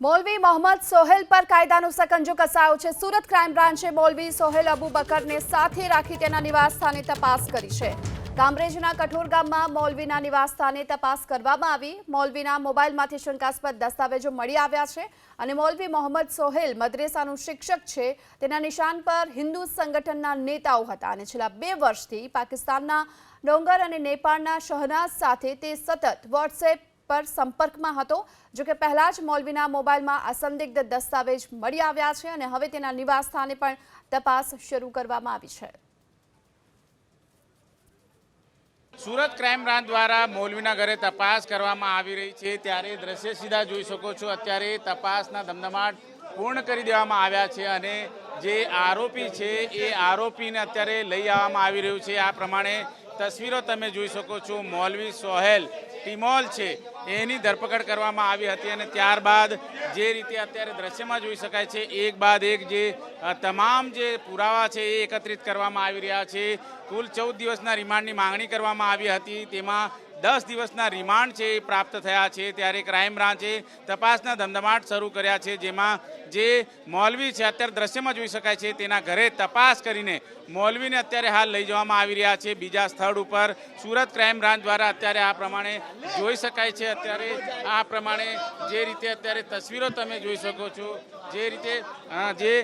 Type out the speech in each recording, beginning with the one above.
મૌલવી મોહમ્મદ સોહેલ પર કાયદાનો સકંજો કસાયો છે. સુરત ક્રાઇમ બ્રાન્ચે મૌલવી સોહેલ અબુ બકરને સાથે રાખી તેના નિવાસસ્થાને તપાસ કરી છે. કામરેજના કઠોર ગામમાં મૌલવીના નિવાસસ્થાને તપાસ કરવામાં આવી. મૌલવીના મોબાઈલમાંથી શંકાસ્પદ દસ્તાવેજો મળી આવ્યા છે અને મૌલવી મોહમ્મદ સોહેલ મદ્રેસાનું શિક્ષક છે. તેના નિશાન પર હિન્દુ સંગઠનના નેતાઓ હતા અને છેલ્લા બે વર્ષથી પાકિસ્તાનના ડોંગર અને નેપાળના શહનાઝ સાથે તે સતત વોટ્સએપ પર સંપર્કમાં હતો. જો કે પહેલા જ મૌલવીના મોબાઈલમાં અસંદિગ્ધ દસ્તાવેજ મળી આવ્યા છે અને હવે તેના નિવાસ સ્થાને પણ તપાસ શરૂ કરવામાં આવી છે. સુરત ક્રાઇમ બ્રાન્ચ દ્વારા મૌલવીના ઘરે તપાસ કરવામાં આવી રહી છે. ત્યારે દ્રશ્ય સીધા જોઈ શકો છો. અત્યારે તપાસના ધમધમાટ પૂર્ણ કરી દેવામાં આવ્યા છે અને જે આરોપી છે એ આરોપીને અત્યારે લઈ આવવામાં આવી રહ્યું છે. આ પ્રમાણે તસવીરો તમે જોઈ શકો છો. મૌલવી સોહેલ ટિમોલ છે, એની ધરપકડ કરવામાં આવી હતી અને ત્યારબાદ જે રીતે અત્યારે દ્રશ્યમાં જોઈ શકાય છે, એક બાદ એક જે તમામ જે પુરાવા છે એ એકત્રિત કરવામાં આવી રહ્યા છે. કુલ ચૌદ દિવસના રિમાન્ડની માંગણી કરવામાં આવી હતી. તેમાં દસ દિવસના રિમાન્ડ છે એ પ્રાપ્ત થયા છે, ત્યારે ક્રાઇમ બ્રાન્ચે તપાસના ધમધમાટ શરૂ કર્યા છે, જેમાં જે મૌલવી છે, અત્યારે દ્રશ્યમાં જોઈ શકાય છે, તેના ઘરે તપાસ કરીને મૌલવીને અત્યારે હાલ લઈ જવામાં આવી રહ્યા છે. બીજા સ્થળ ઉપર સુરત ક્રાઇમ બ્રાન્ચ દ્વારા અત્યારે આ પ્રમાણે જોઈ શકાય છે. અત્યારે આ પ્રમાણે જે રીતે અત્યારે તસવીરો તમે જોઈ શકો છો, જે રીતે જે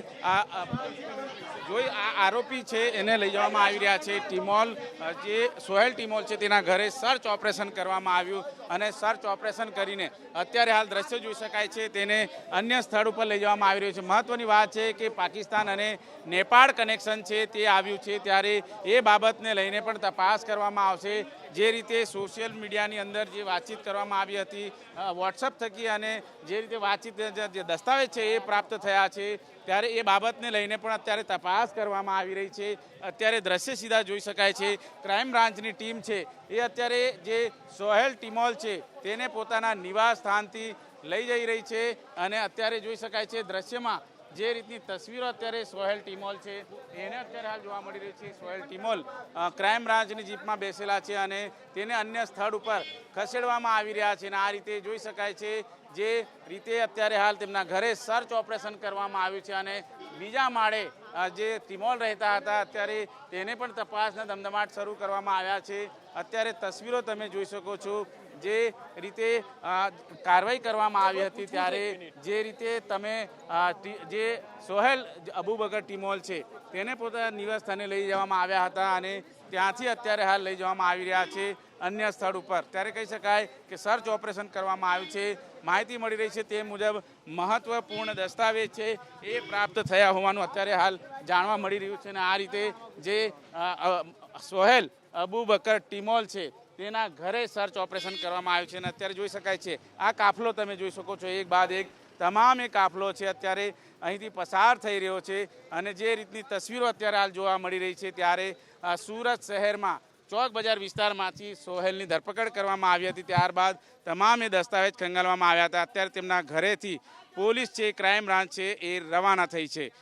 જોઈ આ આરોપી છે, એને લઈ જવામાં આવી રહ્યા છે ટીમોલ. જે સોહેલ ટીમોલ છે, તેના ઘરે સર્ચ ઓપરેશન કરવામાં આવ્યું અને સર્ચ ઓપરેશન કરીને અત્યારે હાલ દ્રશ્ય જોઈ શકાય છે, તેને અન્ય સ્થળ ઉપર લઈ જવામાં આવી રહ્યું છે. મહત્વની વાત છે કે પાકિસ્તાન અને નેપાળ કનેક્શન છે, તે આવ્યું છે, ત્યારે એ બાબતને લઈને પણ તપાસ કરવામાં આવશે. જે રીતે સોશિયલ મીડિયાની અંદર જે વાતચીત કરવામાં આવી હતી વોટ્સઅપ થકી અને જે રીતે વાતચીત જે દસ્તાવેજ છે, એ પ્રાપ્ત થયા છે. ત્યારે એ બાબતને લઈને પણ અત્યારે તપાસ કરવામાં આવી રહી છે. અત્યારે દ્રશ્ય સીધા જોઈ શકાય છે. ક્રાઇમ બ્રાન્ચની ટીમ છે. એ અત્યારે જે સોહેલ ટિમોલ છે, તેને પોતાના નિવાસ સ્થાનથી લઈ જઈ રહી છે અને અત્યારે જોઈ શકાય છે દ્રશ્યમાં જે રીતની તસવીરો અત્યારે સોહેલ ટીમોલ છે, એને અત્યારે હાલ જોવા મળી રહી છે સોહેલ ટીમોલ. ક્રાઇમ બ્રાન્ચની જીપમાં બેસેલા છે અને તેને અન્ય સ્થળ ઉપર ખસેડવામાં આવી રહ્યા છે અને આ રીતે જોઈ શકાય છે જે રીતે અત્યારે હાલ તેમના ઘરે સર્ચ ઓપરેશન કરવામાં આવ્યું છે અને બીજા માળે જે ટીમોલ રહેતા હતા, અત્યારે તેને પણ તપાસના ધમધમાટ શરૂ કરવામાં આવ્યા છે. અત્યારે તસવીરો તમે જોઈ શકો છો જે રીતે કારવાઈ કાર્યવાહી કરવામાં આવી હતી ત્યારે જે રીતે તમે જે સોહેલ અબુબકર ટીમોલ છે તેને પોતાના નિવાસસ્થાને લઈ જવામાં આવ્યા હતા અને ત્યાંથી અત્યારે હાલ લઈ જવામાં આવી રહ્યા છે અન્ય સ્થળ ઉપર. ત્યારે કહી શકાય કે સર્ચ ઓપરેશન કરવામાં આવ્યું છે. માહિતી મળી રહી છે તે મુજબ મહત્વપૂર્ણ દસ્તાવેજ છે એ પ્રાપ્ત થયા હોવાનું અત્યારે હાલ જાણવા મળી રહ્યું છે અને આ રીતે જે સોહેલ અબુ બકર ટિમોલ છે. તેના ઘરે સર્ચ ઓપરેશન કરવામાં આવ્યું છે અને અત્યારે જોઈ શકાય છે. આ કાફલો તમે જોઈ શકો છો. એક બાદ એક તમામ એ કાફલો છે. અત્યારે અહીંથી પસાર થઈ રહ્યો છે અને જે રીતની તસવીરો અત્યારે હાલ જોવા મળી રહી છે ત્યારે સુરત શહેરમાં, ચોક બજાર વિસ્તારમાંથી સોહેલની ધરપકડ કરવામાં આવી હતી. ત્યારબાદ તમામ એ દસ્તાવેજ ખંગાલવામાં આવ્યા હતા. અત્યારે તેમના ઘરેથી પોલીસ છે ક્રાઇમ બ્રાન્ચ છે એ રવાના થઈ છે.